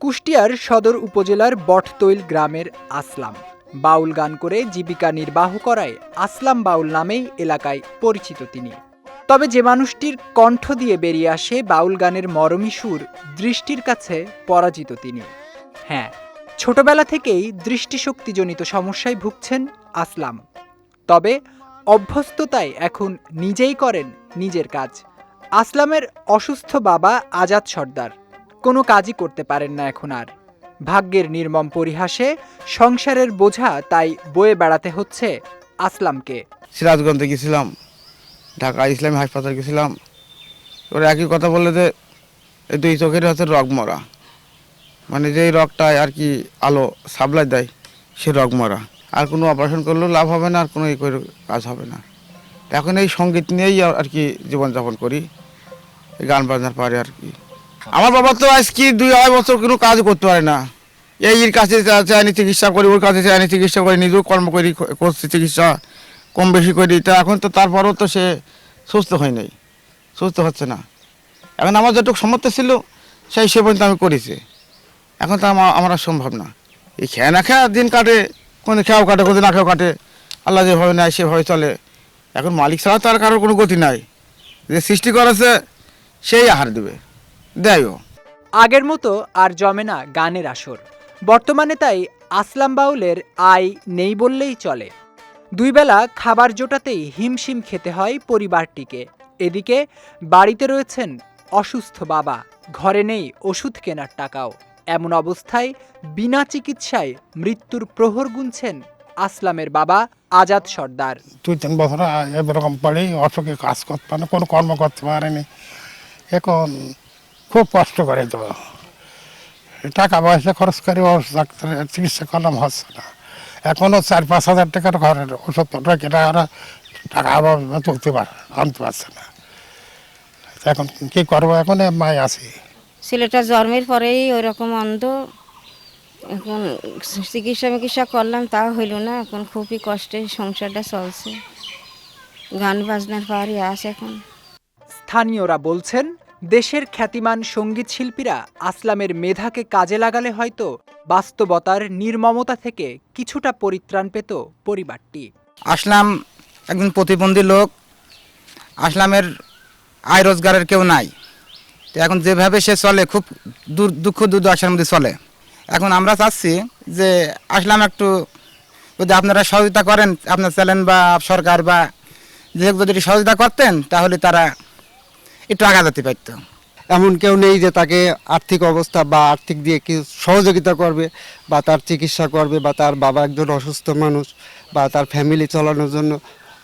কুষ্টিয়ার সদর উপজেলার বটতৈল গ্রামের আসলাম। বাউল গান করে জীবিকা নির্বাহ করায় আসলাম বাউল নামেই এলাকায় পরিচিত তিনি। তবে যে মানুষটির কণ্ঠ দিয়ে বেরিয়ে আসে বাউল গানের মরমী সুর, দৃষ্টির কাছে পরাজিত তিনি। হ্যাঁ ছোটবেলা থেকেই দৃষ্টিশক্তিজনিত সমস্যায় ভুগছেন আসলাম। তবে অভ্যস্ততায় এখন নিজেই করেন নিজের কাজ। আসলামের অসুস্থ বাবা আজাদ সর্দার। কোনো কাজই করতে পারেন না এখন আর। ভাগ্যের নির্মম পরিহাসে সংসারের বোঝা তাই বয়ে বেড়াতে হচ্ছে আসলামকে। সিরাজগঞ্জে গেছিলাম, ঢাকা ইসলামী হাসপাতাল গেছিলাম। ওরা একই কথা বললে যে, এই দুই চোখের হচ্ছে রগ মরা। মানে যেই রগটা আর কি আলো সাপ্লাই দেয়, সে রগ মরা। আর কোনো অপারেশন করলেও লাভ হবে না, আর কোনো ই করে কাজ হবে না। এখন এই সংগীত নিয়েই আর কি জীবনযাপন করি, এই গান বাজনার পারে আর কি। আমার বাবা তো আজ কি দুই আড়াই বছর কোনো কাজ করতে পারে না। এই কাছে চাইনি চিকিৎসা করি, ওর কাছে চাইনি চিকিৎসা করি, নিজেও কর্ম করি করছি চিকিৎসা, কম বেশি করি। তা এখন তো তারপরও তো সে সুস্থ হয় নাই, সুস্থ হচ্ছে না। এখন আমার যেটুকু সামর্থ্য ছিল, সেই সে পর্যন্ত আমি করেছি। এখন তো আমার সম্ভব না। এই খেয়ে না খেয়ে দিন কাটে, কোনো খেয়াও কাটে, কোনো না খেয়েও কাটে। আল্লাহ যেভাবে নেয় সেভাবে চলে। এখন মালিক ছাড়া তো আর কারোর কোনো গতি নাই। যে সৃষ্টি করেছে, সেই আহার দেবে। দেয়ও আগের মতো আর জমে না গানের আসর। বর্তমানে তাই আসলাম বাউলের আয় নেই বললেই চলে। দুই বেলা খাবার জোটাতেই হিমশিম খেতে হয় পরিবারটিকে। এদিকে বাড়িতে রয়েছেন অসুস্থ বাবা, ঘরে নেই ওষুধ কেনার টাকাও। এমন অবস্থায় বিনা চিকিৎসায় মৃত্যুর প্রহর গুনছেন আসলামের বাবা আজাদ সর্দার। দুই তিন বছর এরকম পড়েই অসুখে কাজ করতে পারে, কোনো কর্ম করতে পারেনি। এখন খুব কষ্ট করে তো। টাকা পয়সা খরচ করে ওষুধ ডাক্তারের চিকিৎসা করলাম, হচ্ছে না। এখনও চার, পাঁচ হাজার টাকার ঘরের ওষুধ কেটে ওরা টাকা তুলতে পারে, আনতে পারছে না। এখন কি করব? এখন মায় আছি। ছেলেটা জন্মের পরেই ওই রকম অন্ধ এখন চিকিৎসা মিকিৎসা করলাম তাও হইল না এখন খুবই কষ্টে সংসারটা চলছে। গান বাজনার পাহাড়ি আছে এখন। স্থানীয়রা বলছেন দেশের খ্যাতিমান সংগীত শিল্পীরা আসলামের মেধাকে কাজে লাগালে হয়তো বাস্তবতার নির্মমতা থেকে কিছুটা পরিত্রাণ পেত পরিবারটি। আসলাম একজন প্রতিবন্ধী লোক আসলামের আয় রোজগারের কেউ নাই। তো এখন যেভাবে সে চলে, খুব দুঃখ দুর্দশার মধ্যে চলে। এখন আমরা চাচ্ছি যে আসলাম একটু যদি আপনারা সহযোগিতা করেন, আপনার চ্যানেল বা সরকার বা যে যদি সহযোগিতা করতেন, তাহলে তারা একটু আগা যেতে পারতো। এমন কেউ নেই যে তাকে আর্থিক অবস্থা বা আর্থিক দিয়ে কি সহযোগিতা করবে বা তার চিকিৎসা করবে বা তার বাবা একজন অসুস্থ মানুষ বা তার ফ্যামিলি চলানোর জন্য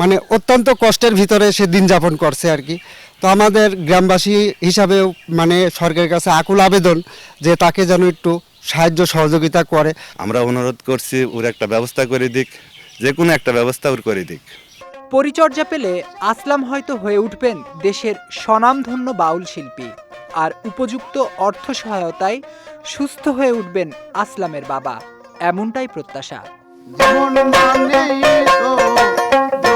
মানে অত্যন্ত কষ্টের ভিতরে সে দিন যাপন করছে আর কি। তো আমাদের গ্রামবাসী হিসাবেও মানে সরকারের কাছে আকুল আবেদন যে তাকে যেন একটু সাহায্য সহযোগিতা করে। আমরা অনুরোধ করছি ওর একটা ব্যবস্থা করে দিক যে কোনো একটা ব্যবস্থা ওর করে দিক। পরিচর্যা পেলে আসলাম হয়তো হয়ে উঠবেন দেশের স্বনামধন্য বাউল শিল্পী। আর উপযুক্ত অর্থ সহায়তায় সুস্থ হয়ে উঠবেন আসলামের বাবা এমনটাই প্রত্যাশা।